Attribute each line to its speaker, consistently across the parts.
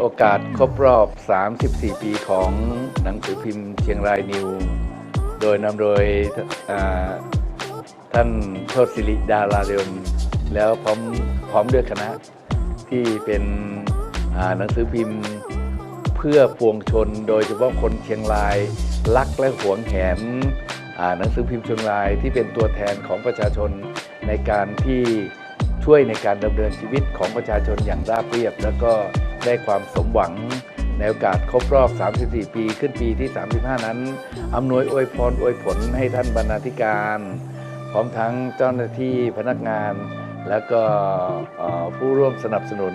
Speaker 1: โอกาสครบรอบ 34 ปีของหนังสือพิมพ์เชียงรายนิว โดยนำโดยท่านโทศิริดาราเดิมแล้วพร้อมพร้อมด้วยคณะที่เป็นหนังสือพิมพ์เพื่อปวงชน โดยเฉพาะคนเชียงราย รักและหวงแหนหนังสือพิมพ์เชียงรายที่เป็นตัวแทนของประชาชนในการที่ช่วยในการดำเนินชีวิตของประชาชนอย่างราบเรียบ แล้วก็ ได้ความสมหวังในโอกาสครบรอบ 34 ปี ขึ้นปีที่ 35 นั้น อำนวยอวยพรอวยผลให้ท่านบรรณาธิการ พร้อมทั้งเจ้าหน้าที่พนักงาน แล้วก็ผู้ร่วมสนับสนุน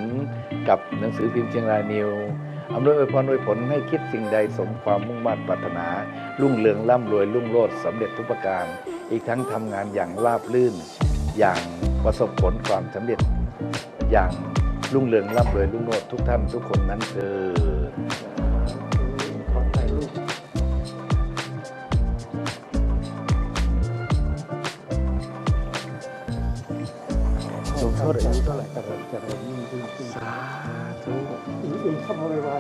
Speaker 1: กับหนังสือพิมพ์เชียงรายนิวอำนวยอวยพรอวยผลให้คิดสิ่งใดสมความมุ่งมั่นปรารถนา รุ่งเรืองร่ำรวยรุ่งโรจน์สำเร็จทุกประการ อีกทั้งทำงานอย่างราบรื่น อย่างประสบผลความสำเร็จอย่าง รุ่งเรืองร่ำรวยรุ่งโรจน์ทุกท่านทุกคนนั้นเถิด
Speaker 2: ขอถ่ายรูป
Speaker 1: สมโทษ
Speaker 2: อายุเท่าไหร่แต่เราจะเริ่มยิ่งขึ้น
Speaker 1: สาธุ
Speaker 2: อีกอีกเข้ามาเลยว่า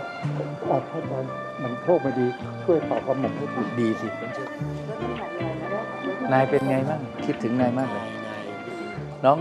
Speaker 2: อดพระอาจารย์มันโชคไม่ดี ช่วยตอบคำหมกให้ถูก
Speaker 1: ดีสิ นายเป็นไงบ้างคิดถึงนายมากเลยน้อง